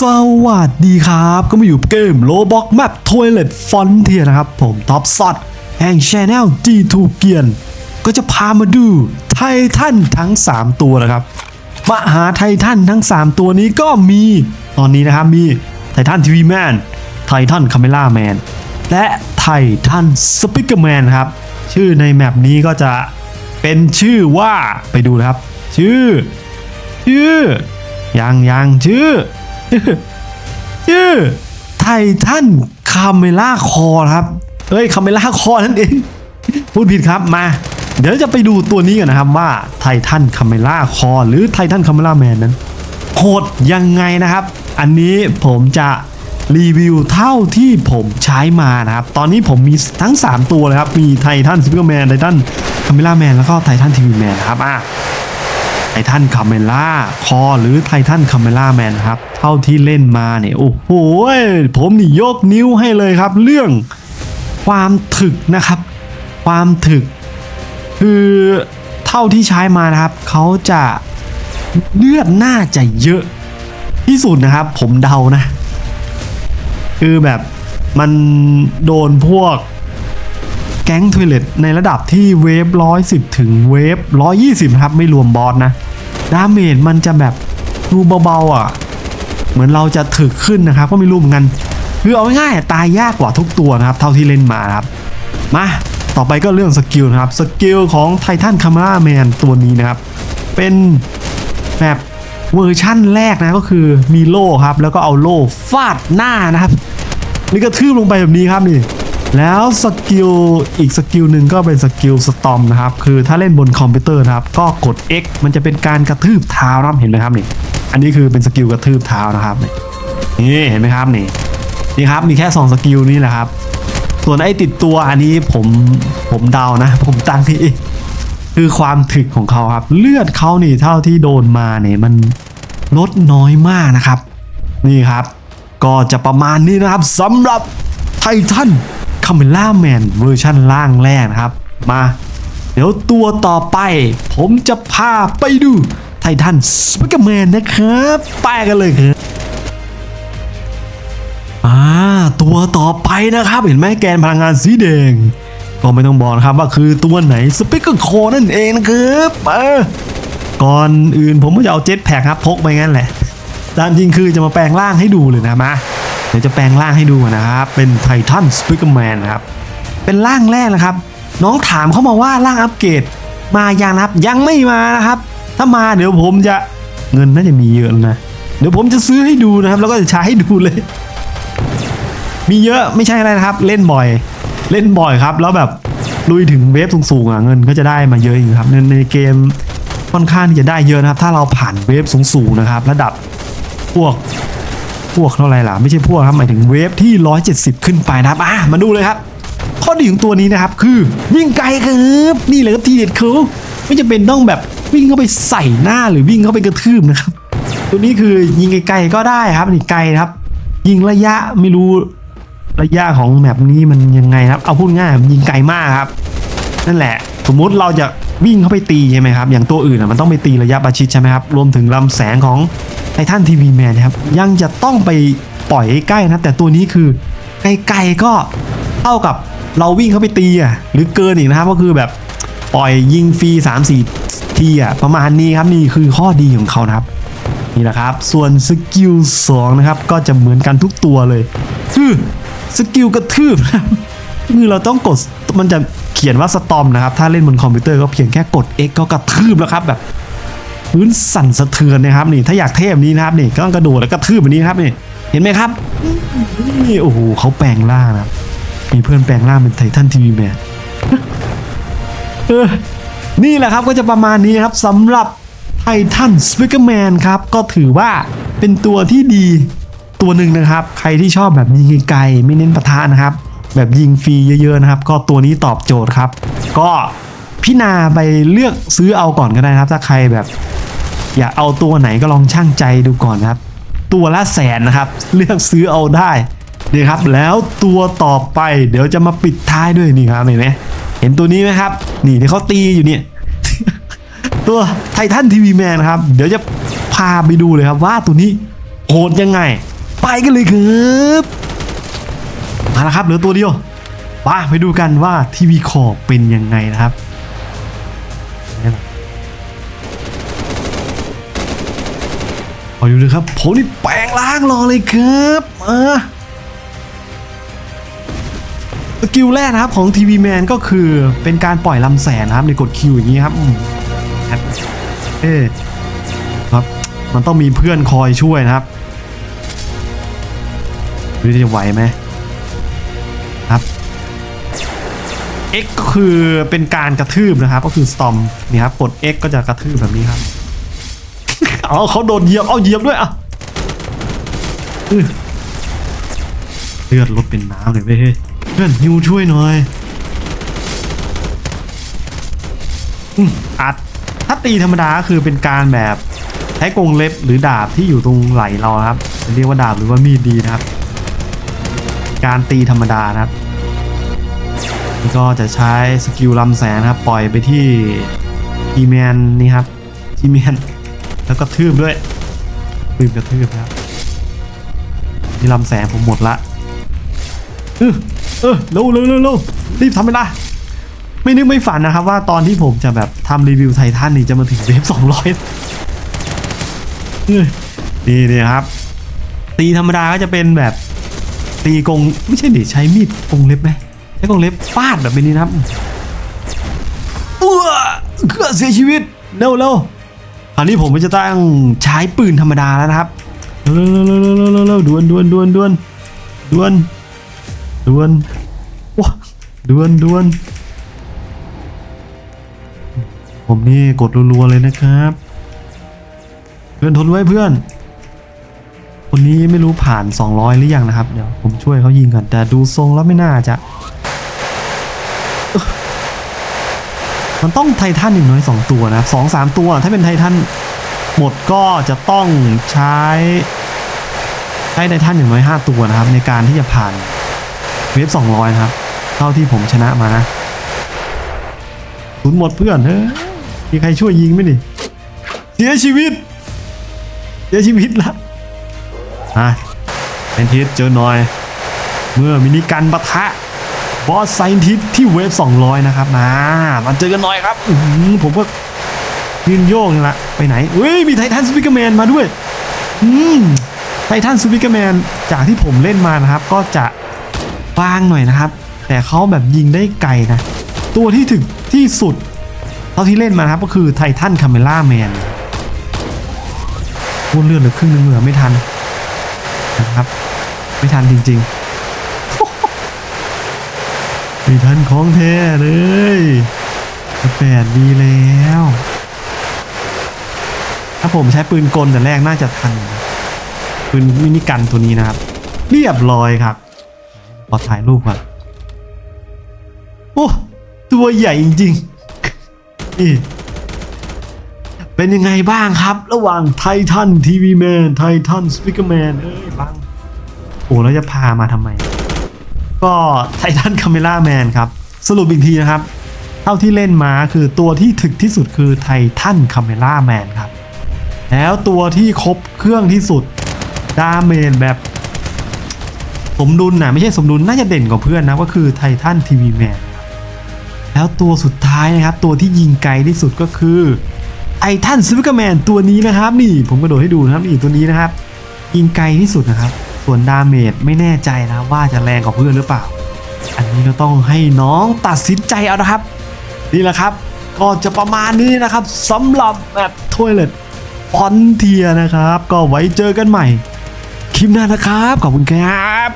สวัสดีครับ ก็มาอยู่เกมโลบอกแมปทอยเลตฟอนเทียนะครับ ผมท็อปซอดแห่งชแนล G2 เกียน ก็จะพามาดูไททันทั้ง 3 ตัวนะครับ มหาไททันทั้ง 3 ตัวนี้ก็มีตอนนี้นะครับมีไททันทีวีแมนไททันคาเมล่าแมนและไททันสปิเกอร์แมนครับ ชื่อในแมปนี้ก็จะเป็นชื่อว่าไปดูนะครับ ชื่อ ชื่อยังยังชื่อ ชื่อไททันคาเมล่าคอครับเอ้ยคาเมล่าคอนั่นเอง พูดผิดครับมา เดี๋ยวจะไปดูตัวนี้กันนะครับว่าไททันคาเมล่าคอหรือไททันคาเมล่าแมนนั้นโหดยังไงนะครับ อันนี้ผมจะรีวิวเท่าที่ผมใช้มานะครับ ตอนนี้ผมมีทั้ง 3 ตัวเลยครับ มีไททันซูเปอร์แมนไททันคาเมล่าแมนแล้วก็ไททันทีวีแมนครับอะ ททันคาเมล่าคอหรือไททันคาเมล่าแมนครับ เท่าที่เล่นมาเนี่ยโอ้โหผมนี่ยกนิ้วให้เลยครับ เรื่องความถึกนะครับ ความถึก คือเท่าที่ใช้มานะครับเขาจะเลือดน่าจะเยอะที่สุดนะครับ ผมเดานะ คือแบบมันโดนพวกแก๊งท o ยเลตในระดับที่เวฟร้อยสิบถึงเวฟร้อยี่สิบครับ ไม่รวมบอสนะ ดาเมจมันจะแบบดูเบาๆอะ เหมือนเราจะถึกขึ้นนะครับ ก็ไม่รู้เหมือนกันคือเอาง่ายๆตายยากกว่าทุกตัวนะครับ เท่าที่เล่นมาครับ มาต่อไปก็เรื่องสกิลนะครับ สกิลของไททันคา m ราแมนตัวนี้นะครับ เป็นแบบเวอร์ชั่นแรกนะก็คือมีโล่ครับ แล้วก็เอาโล่ฟาดหน้านะครับ นี่กระทืบลงไปแบบนี้ครับนี่ แล้วสกิลอีกสกิลหนึ่งก็เป็นสกิลสตอมนะครับ คือถ้าเล่นบนคอมพิวเตอร์นะครับ ก็กด X มันจะเป็นการกระทืบเท้านะครับเห็นไหมครับนี่ อันนี้คือเป็นสกิลกระทืบเท้านะครับนี่นี่เห็นไหมครับนี่นี่ครับมีแค่ 2 สกิลนี้แหละครับ ส่วนไอ้ติดตัวอันนี้ผมผมเดานะ ผมตั้งที่คือความถึกของเขาครับ เลือดเขานี่เท่าที่โดนมาเนี่ยมันลดน้อยมากนะครับ นี่ครับ ก็จะประมาณนี้นะครับสำหรับไททัน คาเมล่าแมนเวอร์ชั่นล่างแรกนะครับ มา เดี๋ยวตัวต่อไป ผมจะพาไปดูไททันสปิเกอร์แมนนะครับ ไปกันเลยครับอ่าตัวต่อไปนะครับ เห็นไหมแกนพลังงานสีแดง ก็ไม่ต้องบอกนะครับว่าคือตัวไหนสปิเกอร์โคนั่นเองนะครับเออก่อนอื่นผมก็จะเอาเจ็ตแพ็คครับพกไปงั้นแหละตามจริงคือจะมาแปลงร่างให้ดูเลยนะมา ดี๋ยวจะแปลงร่างให้ดูนะครับ เป็นไททันสปิเกอร์แมนนะครับ เป็นร่างแรกนะครับ น้องถามเข้ามาว่าร่างอัปเกรดมายังนะครับ ยังไม่มานะครับ ถ้ามาเดี๋ยวผมจะเงินน่าจะมีเยอะนะ เดี๋ยวผมจะซื้อให้ดูนะครับ แล้วก็จะใช้ให้ดูเลย มีเยอะไม่ใช่อะไรนะครับ เล่นบ่อย เล่นบ่อยครับ แล้วแบบลุยถึงเวฟสูงๆอะเงินก็จะได้มาเยอะอยู่ครับเงินในเกมค่อนข้างที่จะได้เยอะนะครับ ถ้าเราผ่านเวฟสูงๆนะครับ ระดับพวก พวกเท่าไรล่ะไม่ใช่พวกครับหมายถึงเวฟที่ 170 ขึ้นไปนะครับอะมาดูเลยครับ ข้อดีของตัวนี้นะครับคือวิ่งไกลครับนี่เลยครับทีเด็ดเขาไม่จำเป็นต้องแบบวิ่งเข้าไปใส่หน้าหรือวิ่งเข้าไปกระทืบนะครับ ตัวนี้คือยิงไกลๆก็ได้ครับนี่ไกลครับ ยิงระยะไม่รู้ระยะของแมปนี้มันยังไงครับ เอาพูดง่ายยิงไกลมากครับ นั่นแหละ สมมุติเราจะวิ่งเข้าไปตีใช่ไหมครับ อย่างตัวอื่นอะมันต้องไปตีระยะประชิดใช่ไหมครับ รวมถึงลำแสงของ ไททันทีวีแมนนะครับยังจะต้องไปปล่อยใกล้นะแต่ตัวนี้คือไกลๆก็เท่ากับเราวิ่งเข้าไปตีอะหรือเกินอีกนะครับก็คือแบบปล่อยยิงฟรี3 4ทีอะประมาณนี้ครับนี่คือข้อดีของเขานะครับนี่แหละครับ ส่วนสกิล2นะครับก็จะเหมือนกันทุกตัวเลยคือสกิลกระทืบนะคือเราต้องกดมันจะเขียนว่าสตอมนะครับ ถ้าเล่นบนคอมพิวเตอร์ก็เพียงแค่กด X ก็กระทืบแล้วครับแบบ พื้นสั่นสะเทือนนะครับนี่ถ้าอยากเทพนี้นะครับนี่ก็ต้องกระโดดแล้วกระทืบแบบนี้นะครับนี่เห็นไหมครับนี่โอ้โหเขาแปลงร่างนะมีเพื่อนแปลงร่างเป็นไททันทีวีแมนนี่แหละครับก็จะประมาณนี้ครับสำหรับไททันสปิเกอร์แมนครับก็ถือว่าเป็นตัวที่ดีตัวหนึ่งนะครับ ใครที่ชอบแบบยิงไกลๆไม่เน้นปะทะนะครับ แบบยิงฟรีเยอะๆนะครับ ก็ตัวนี้ตอบโจทย์ครับ ก็พี่นาไปเลือกซื้อเอาก่อนก็ได้ครับ ถ้าใครแบบ อยากเอาตัวไหนก็ลองช่างใจดูก่อนครับ ตัวละแสนนะครับ เลือกซื้อเอาได้นี่ครับแล้วตัวต่อไปเดี๋ยวจะมาปิดท้ายด้วยนี่ครับเห็นไหมเห็นตัวนี้ไหมครับ นี่ที่เขาตีอยู่เนี่ยตัวไททันทีวีแมนครับ เดี๋ยวจะพาไปดูเลยครับว่าตัวนี้โหดยังไง ไปกันเลยครับมาแล้วครับเหลือตัวเดียวมาไปดูกันว่าทีวีคอเป็นยังไงนะครับ ขอดูเลยครับผมนี่แปลงล้างรอเลยครับมาสกิลแรกนะครับของทีวีแมนก็คือเป็นการปล่อยลำแสนนะครับในกดคิวอย่างนี้ครับเอ๊ครับมันต้องมีเพื่อนคอยช่วยนะครับดูจะไหวไหมครับ X ก็คือเป็นการกระทืบนะครับ ก็คือ storm นี่ครับกด X ก็จะกระทืบแบบนี้ครับ เอาเขาโดนเหยียบเอาเหยียบด้วยอะเลือดลดเป็นน้ำเลยเว้ยเฮ้ยเพื่อนฮิวช่วยหน่อยอืมอัดถ้าตีธรรมดาคือเป็นการแบบใช้กงเล็บหรือดาบที่อยู่ตรงไหลเราครับเรียกว่าดาบหรือว่ามีดดีนะครับ การตีธรรมดานะครับก็จะใช้สกิลลำแสนนะครับ ปล่อยไปที่ทีแมนนี่ครับทีแมน แล้วก็ทืบด้วยทืบกระทืบนะครับนี่ลำแสนผมหมดละเออเออเร็วเร็วเร็วเร็วรีบทำเวลาไม่นึกไม่ฝันนะครับว่าตอนที่ผมจะแบบทำรีวิวไททันนี่จะมาถึงเวฟสองร้อยนี่นี่ครับ ตีธรรมดาก็จะเป็นแบบตีกรงไม่ใช่ดิใช้มีดกรงเล็บไหมใช้กรงเล็บฟาดแบบนี้นะครับอ้วเกือเสียชีวิตเร็วเร็ว อันนี้ผมก็จะตั้งใช้ปืนธรรมดาแล้วนะครับเร็วเร็วเร็วเร็วเร็วเร็วเร็วด่วนดวนดวนด่วนด่วนดวนว้าด่วนดวนผมนี่กดรัวๆเลยนะครับ เพื่อนทนไว้เพื่อน คนนี้ไม่รู้ผ่าน 200 หรือยังนะครับ เดี๋ยวผมช่วยเขายิงก่อนแต่ดูทรงแล้วไม่น่าจะ มันต้องไททันอย่างน้อย 2 ตัวนะสองสามตัว ถ้าเป็นไททันหมดก็จะต้องใช้ ใช้ไททันอย่างน้อย 5 ตัวนะครับ ในการที่จะผ่านเวฟ200 นะครับ เท่าที่ผมชนะมานะศูนย์หมดเพื่อนเฮ้ยมีใครช่วยยิงไหมดิเสียชีวิตเสียชีวิตละอะเป็นทิศเจอหน่อย เมื่อมินิกันปะทะ บอสไซน์ทิศที่เวฟ200 นะครับมามาเจอกันหน่อยครับอื้อหือผมก็ยืนโยกนี่ละไปไหนเฮ้ยมีไททันสปิกเกอร์แมนมาด้วยอืมไททันสปิกเกอร์แมนจากที่ผมเล่นมานะครับ ก็จะบางหน่อยนะครับ แต่เขาแบบยิงได้ไกลนะ ตัวที่ถึงที่สุดเท่าที่เล่นมานะครับก็คือไททันคาเมล่าแมนพูดเลือดเหลือครึ่งนึงเหลือไม่ทันนะครับ ไม่ทันจริงๆไม่ทันของแท้เลยแปดดีแล้ว ถ้าผมใช้ปืนกลแต่แรกน่าจะทัน ปืนมินิกันตัวนี้นะครับ เรียบร้อยครับขอถ่ายรูปก่อนโอ้ตัวใหญ่จริงๆนี่เป็นยังไงบ้างครับ ระหว่างไททันทีวีแมนไททันสปิกเกอร์แมนเอ้ยบ้างโอ้แล้วจะพามาทำไม ก็ไททันคาเมล่าแมนครับ สรุปอีกทีนะครับ เท่าที่เล่นมาคือตัวที่ถึกที่สุดคือไททันคาเมล่าแมนครับ แล้วตัวที่ครบเครื่องที่สุดดาเมจแบบ สมดุลนะไม่ใช่สมดุลน่าจะเด่นกว่าเพื่อนนะก็คือไททันทีวีแมนครับแล้วตัวสุดท้ายนะครับ ตัวที่ยิงไกลที่สุดก็คือไอททันซูเปอร์แมนตัวนี้นะครับ นี่ผมกระโดดให้ดูนะครับนี่ตัวนี้นะครับ ยิงไกลที่สุดนะครับ ส่วนดาเมจไม่แน่ใจนะว่าจะแรงกว่าเพื่อนหรือเปล่า อันนี้เราต้องให้น้องตัดสินใจเอานะครับ นี่แหละครับ ก็จะประมาณนี้นะครับสำหรับแบบทวยเลตฟอนเทียนะครับ ก็ไว้เจอกันใหม่ คลิปหน้านะครับ ขอบคุณครับ